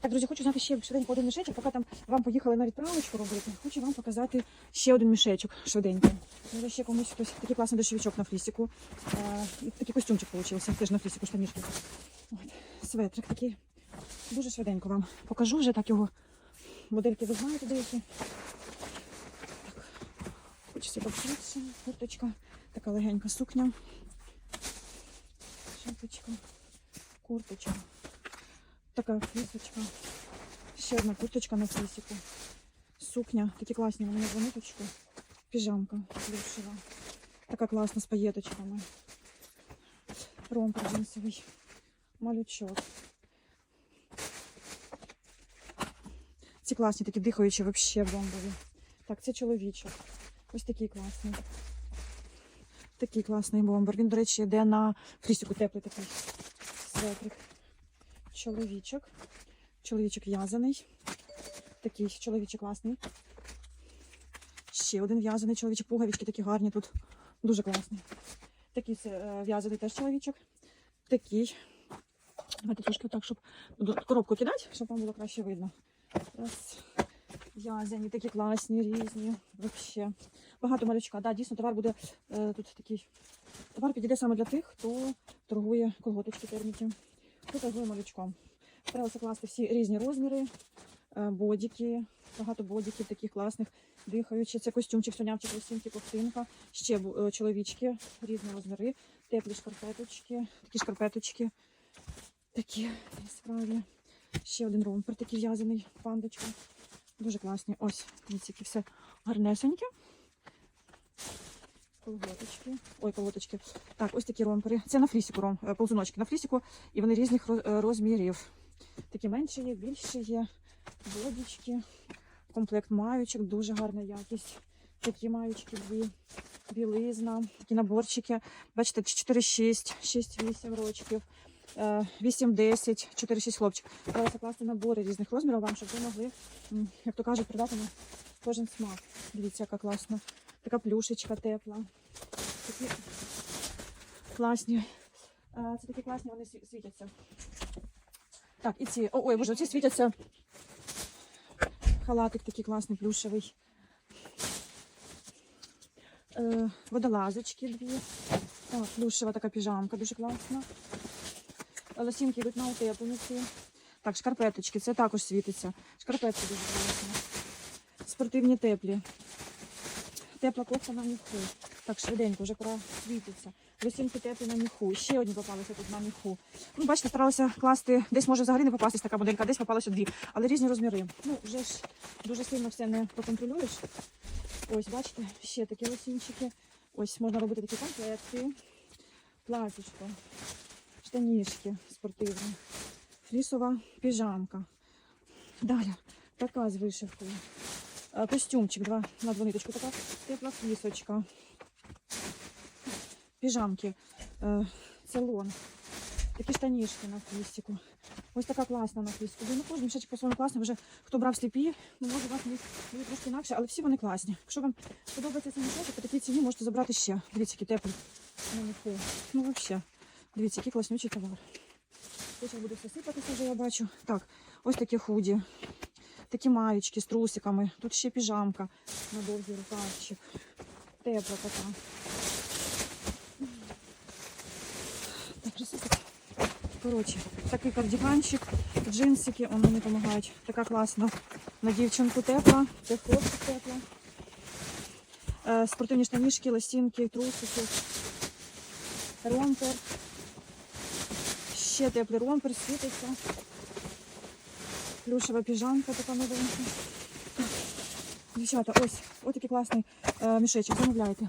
Так, друзі, хочу знати ще швиденько один мішечок, поки там вам поїхали на відправочку робити. Хочу вам показати ще один мішечок швиденько. Може ще комусь хтось такий класний дощовичок на флісіку. Е, і такий костюмчик вийшов, теж на флісіку штанішки. От, светрик такий. Дуже швиденько вам покажу вже так його. Модельки ви знаєте деякі. Так, хочеться побшитися. Курточка, така легенька сукня. Шапочка, курточка. Така флісочка. Ще одна курточка на флісику. Сукня. Такі класні вони на ниточку. Піжамка плюшева. Така класна з паєточками. Ромпер джинсовий. Малючок. Ці класні, такі дихаючі, взагалі бомбові. Так, це чоловічок. Ось такий класний. Такий класний бомбер. Він, до речі, йде на флісику теплий такий светрик. Чоловічок. Чоловічок в'язаний. Такий чоловічок класний. Ще один в'язаний чоловічок. Пуговички такі гарні тут. Дуже класний. Такий е, в'язаний теж чоловічок. Такий. Давайте трошки так, щоб коробку кидати, щоб вам було краще видно. Раз. В'язані, такі класні, різні. Вообще. Багато малючка. Да, дійсно, товар буде е, тут такий. Товар підійде саме для тих, хто торгує колготочки терміки. Торгує малючком. Старалася класти всі різні розміри, е, бодіки, багато бодіків таких класних, дихаючі. Це костюмчик, сонявчик, лосінки, ковтинка. Ще е, чоловічки, різні розміри, теплі шкарпеточки, такі шкарпеточки, такі яскраві. Ще один ромпер такий в'язаний, пандочка. Дуже класні. Ось, дивіться, все гарнесеньке. Колготочки. Ой, колготочки. Так, ось такі ромпери. Це на флісіку ром, е, ползуночки на флісіку, і вони різних е, розмірів. Такі менші є, більші є. Бодічки. Комплект маючок, дуже гарна якість. Такі маючки дві. Білизна, такі наборчики. Бачите, 4-6, 6-8 рочків. 8-10, 4-6 хлопчик. Треба закласти набори різних розмірів вам, щоб ви могли, як то кажуть, продати на кожен смак. Дивіться, яка класна. Така плюшечка тепла. Такі класні. Е, Це такі класні, вони світяться. Так, і ці. О, ой, боже, ці світяться. Халатик такий класний, плюшевий. Е, водолазочки дві. Так, плюшева така піжамка, дуже класна. Лосінки йдуть на утеплениці. Так, шкарпеточки, це також світиться. Шкарпетки дуже класні. Спортивні теплі. Тепла кофта на міху. Так, швиденько, вже пора світиться. Лосінки теплі на міху. Ще одні попалися тут на міху. Ну, бачите, старалася класти. Десь може взагалі не попастись така моделька, десь попалося дві. Але різні розміри. Ну, вже ж дуже сильно все не проконтролюєш. Ось, бачите, ще такі лосінчики. Ось можна робити такі комплекти. Платічко, штанішки спортивні, флісова піжамка. Далі така з вишивкою. Е, Костюмчик два на двониточку, така тепла флісочка. Піжамки, е, целон. Такі штанішки на флісику. Ось така класна на флісику. Ну, кожен мішечок по-своєму класний. Вже хто брав сліпі, ну, може у вас буде трошки інакше, але всі вони класні. Якщо вам подобається цей мішечок, по такій ціні можете забрати ще. Дивіться, які теплі. Ну, взагалі. Дивіться, який класнючий товар. Тут буде все сипатися вже, я бачу. Так, ось такі худі. Такі маючки з трусиками. Тут ще піжамка на довгий рукавчик. Тепла така. Так. Коротше, такий кардиганчик, джинсики, вони мені допомагають. Така класна. На дівчинку тепла, це хлопчик тепла. Е, спортивні штанішки, лосінки, трусики. Ромпер. Ще теплий ромпер, світиться. Плюшева піжамка така новинка. Дівчата, ось, ось такий класний е, мішечок. Замовляйте.